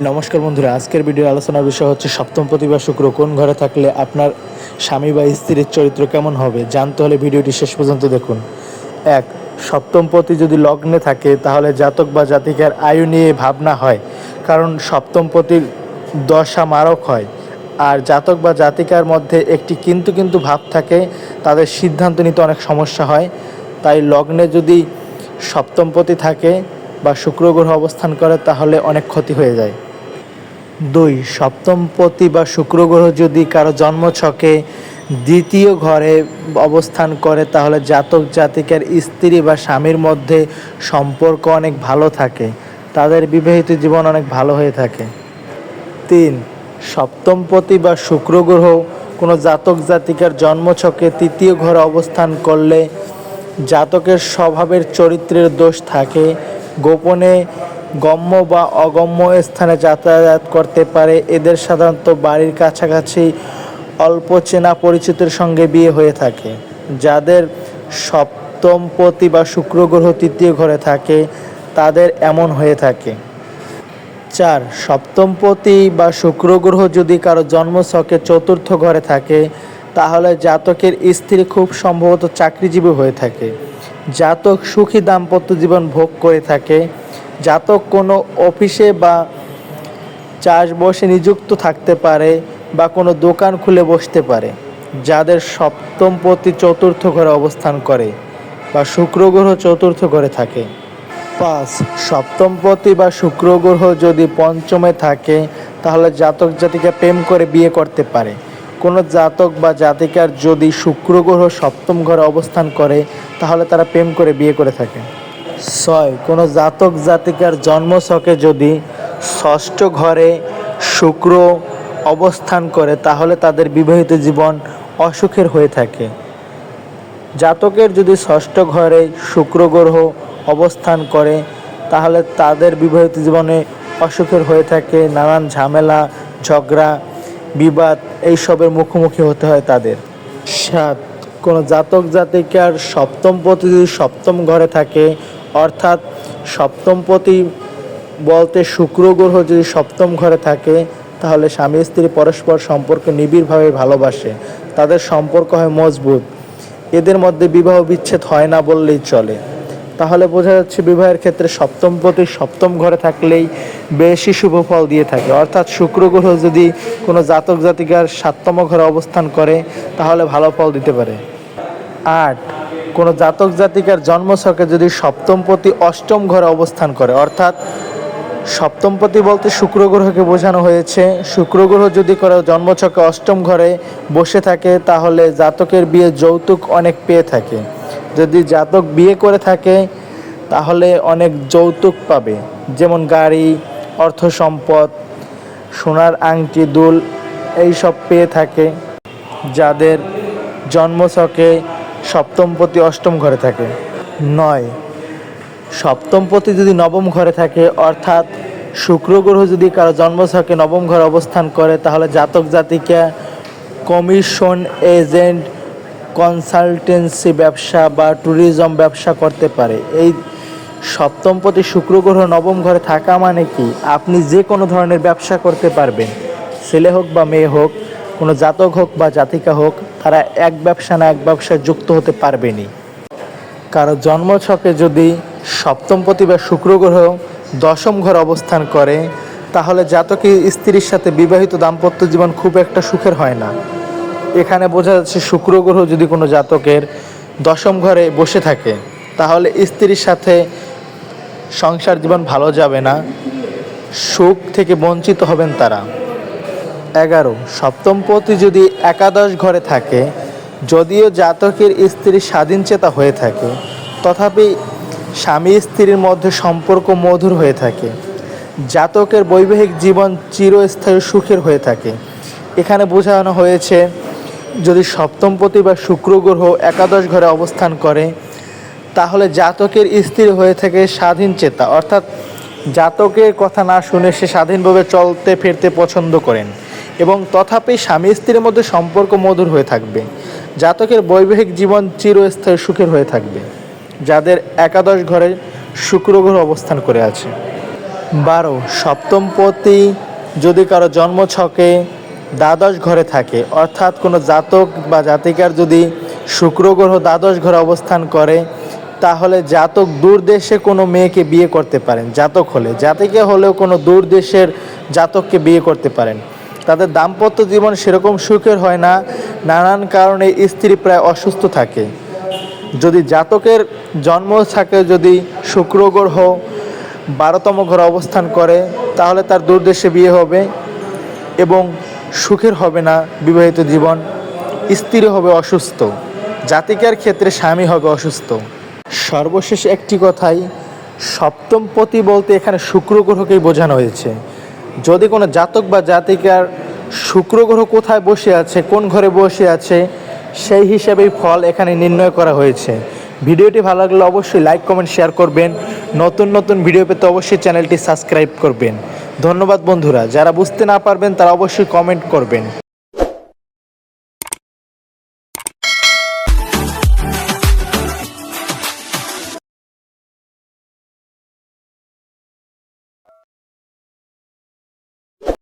নমস্কার বন্ধুরা, আজকের ভিডিও আলোচনার বিষয় হচ্ছে সপ্তম প্রতিভা শুক্র, কোন ঘরে থাকলে আপনার স্বামী বা স্ত্রীর চরিত্র কেমন হবে, জানতে হলে ভিডিওটি শেষ পর্যন্ত দেখুন। এক, সপ্তম পতি যদি লগ্নে থাকে, তাহলে জাতক বা জাতিকার আয়ু নিয়ে ভাবনা হয়, কারণ সপ্তম পতির দশা মারক হয়। আর জাতক বা জাতিকার মধ্যে একটি কিন্তু কিন্তু ভাব থাকে, তাদের সিদ্ধান্ত নিতে অনেক সমস্যা হয়। তাই লগ্নে যদি সপ্তম সপ্তমপতি থাকে বা শুক্র গ্রহ অবস্থান করে, তাহলে অনেক ক্ষতি হয়ে যায়। দুই সপ্তমপতি বা শুক্র গ্রহ যদি কারও জন্মছকে দ্বিতীয় ঘরে অবস্থান করে, তাহলে জাতক জাতিকার স্ত্রী বা স্বামীর মধ্যে সম্পর্ক অনেক ভালো থাকে। তাদের বিবাহিত জীবন অনেক ভালো হয়ে থাকে। তিন সপ্তমপতি বা শুক্র গ্রহ কোনো জাতক জাতিকার জন্মছকে তৃতীয় ঘরে অবস্থান করলে জাতকের স্বভাবের চরিত্রের দোষ থাকে। গোপনে গম্য বা অগম্য স্থানে যাতায়াত করতে পারে। এদের সাধারণত বাড়ির কাছাকাছি অল্প চেনা পরিচিতের সঙ্গে বিয়ে হয়ে থাকে, যাদের সপ্তমপতি বা শুক্র গ্রহ তৃতীয় ঘরে থাকে, তাদের এমন হয়ে থাকে। চার সপ্তমপতি বা শুক্র গ্রহ যদি কারও জন্মছকে চতুর্থ ঘরে থাকে, তাহলে জাতকের স্ত্রী খুব সম্ভবত চাকরিজীবী হয়ে থাকে। জাতক সুখী দাম্পত্য জীবন ভোগ করে থাকে জাতক কোনো অফিসে বা চাষবসে নিযুক্ত থাকতে পারে বা কোনো দোকান খুলে বসতে পারে, যাদের সপ্তম প্রতি চতুর্থ ঘরে অবস্থান করে বা শুক্র গ্রহ চতুর্থ ঘরে থাকে। পাঁচ সপ্তমপতি বা শুক্র গ্রহ যদি পঞ্চমে থাকে, তাহলে জাতক জাতিকা প্রেম করে বিয়ে করতে পারে। কোনো জাতক বা জাতিকার যদি শুক্র গ্রহ সপ্তম ঘরে অবস্থান করে, তাহলে তারা প্রেম করে বিয়ে করে থাকে। ছয়। কোনো জাতক জাতিকার জন্মছকে যদি ষষ্ঠ ঘরে শুক্র অবস্থান করে, তাহলে তাদের বিবাহিত জীবন অসুখের হয়ে থাকে। জাতকের যদি ষষ্ঠ ঘরে শুক্র গ্রহ অবস্থান করে, তাহলে তাদের বিবাহিত জীবনে অসুখের হয়ে থাকে, নানান ঝামেলা, ঝগড়া, বিবাদ, এইসবের মুখোমুখি হতে হয় তাদের। সাত। কোনো জাতক জাতিকার সপ্তম পতি যদি সপ্তম ঘরে থাকে অর্থাৎ সপ্তমপতি বলতে শুক্র গ্রহ যদি সপ্তম ঘরে থাকে, তাহলে স্বামী স্ত্রী পরস্পর সম্পর্ক নিবিড়ভাবে ভালোবাসে। তাদের সম্পর্ক হয় মজবুত। এদের মধ্যে বিবাহ বিচ্ছেদ হয় না বললেই চলে। তাহলে বোঝা যাচ্ছে বিবাহের ক্ষেত্রে সপ্তমপতি সপ্তম ঘরে থাকলেই বেশি শুভ ফল দিয়ে থাকে। অর্থাৎ শুক্র গ্রহ যদি কোনো জাতক জাতিকার সাততম ঘরে অবস্থান করে, তাহলে ভালো ফল দিতে পারে। আট কোনো জাতক জাতিকার জন্মছকে যদি সপ্তমপতি অষ্টম ঘরে অবস্থান করে, অর্থাৎ সপ্তমপতি বলতে শুক্র গ্রহকে বোঝানো হয়েছে শুক্র গ্রহ যদি করে জন্মছকে অষ্টম ঘরে বসে থাকে, তাহলে জাতকের বিয়ে যৌতুক অনেক পেয়ে থাকে। যদি জাতক বিয়ে করে থাকে, তাহলে অনেক যৌতুক পাবে। যেমন গাড়ি অর্থ সম্পদ সোনার আংটি, দুল, এইসব পেয়ে থাকে। যাদের জন্মছকে সপ্তমপতি অষ্টম ঘরে থাকে। নয়। সপ্তমপতি যদি নবম ঘরে থাকে, অর্থাৎ শুক্র গ্রহ যদি কারও জন্ম জন্মছকে নবম ঘরে অবস্থান করে, তাহলে জাতক জাতিকা কমিশন এজেন্ট, কনসালটেন্সি ব্যবসা বা ট্যুরিজম ব্যবসা করতে পারে। এই সপ্তমপতি শুক্র গ্রহ নবম ঘরে থাকা মানে কি? আপনি যে কোনো ধরনের ব্যবসা করতে পারবেন। ছেলে হোক বা মেয়ে হোক কোনো জাতক হোক বা জাতিকা হোক, তারা এক ব্যবসা না এক ব্যবসায় যুক্ত হতে পারবেনই। কারও জন্মছকে যদি সপ্তমপতি বা শুক্র গ্রহ দশম ঘর অবস্থান করে, তাহলে জাতকের স্ত্রীর সাথে বিবাহিত দাম্পত্য জীবন খুব একটা সুখের হয় না। এখানে বোঝা যাচ্ছে শুক্র গ্রহ যদি কোনো জাতকের দশম ঘরে বসে থাকে, তাহলে স্ত্রীর সাথে সংসার জীবন ভালো যাবে না। সুখ থেকে বঞ্চিত হবেন তারা। এগারো। সপ্তমপতি যদি একাদশ ঘরে থাকে, যদিও জাতকের স্ত্রী স্বাধীনচেতা হয়ে থাকে, তথাপি স্বামী স্ত্রীর মধ্যে সম্পর্ক মধুর হয়ে থাকে। জাতকের বৈবাহিক জীবন চিরস্থায়ী সুখের হয়ে থাকে। এখানে বোঝানো হয়েছে, যদি সপ্তমপতি বা শুক্র গ্রহ একাদশ ঘরে অবস্থান করে, তাহলে জাতকের স্ত্রী হয়ে থাকে স্বাধীন চেতা। অর্থাৎ জাতকের কথা না শুনে সে স্বাধীনভাবে চলতে, ফিরতে পছন্দ করেন। এবং তথাপি স্বামী স্ত্রীর মধ্যে সম্পর্ক মধুর হয়ে থাকবে। জাতকের বৈবাহিক জীবন চিরস্থায়ী সুখের হয়ে থাকবে, যাদের একাদশ ঘরে শুক্র গ্রহ অবস্থান করে আছে। বারো, সপ্তম সপ্তমপতি যদি কারও জন্ম ছকে, দ্বাদশ ঘরে থাকে, অর্থাৎ কোনো জাতক বা জাতিকার যদি শুক্র গ্রহ দ্বাদশ ঘরে অবস্থান করে, তাহলে জাতক দূর দেশে কোনো মেয়েকে বিয়ে করতে পারেন, জাতক হলে। জাতিকে হলেও কোনো দূর দেশের জাতককে বিয়ে করতে পারেন। তাদের দাম্পত্য জীবন সেরকম সুখের হয় না, নানান কারণে স্ত্রী প্রায় অসুস্থ থাকে। যদি জাতকের জন্ম থাকে যদি শুক্র গ্রহ বারোতম ঘরে অবস্থান করে, তাহলে তার দূরদেশে বিয়ে হবে এবং সুখের হবে না বিবাহিত জীবন। স্ত্রী হবে অসুস্থ, জাতিকার ক্ষেত্রে স্বামী হবে অসুস্থ। সর্বশেষ একটি কথাই, সপ্তম পতি বলতে এখানে শুক্র গ্রহকেই বোঝানো হয়েছে। যদি কোনো জাতক বা জাতিকার শুক্র গ্রহ কোথায় বসে আছে, কোন ঘরে বসে আছে, সেই হিসেবেই ফল এখানে নির্ণয় করা হয়েছে। ভিডিওটি ভালো লাগলে অবশ্যই লাইক, কমেন্ট, শেয়ার করবেন। নতুন নতুন ভিডিও পেতে অবশ্যই চ্যানেলটি সাবস্ক্রাইব করবেন। ধন্যবাদ বন্ধুরা, যারা বুঝতে না পারবেন তারা অবশ্যই কমেন্ট করবেন।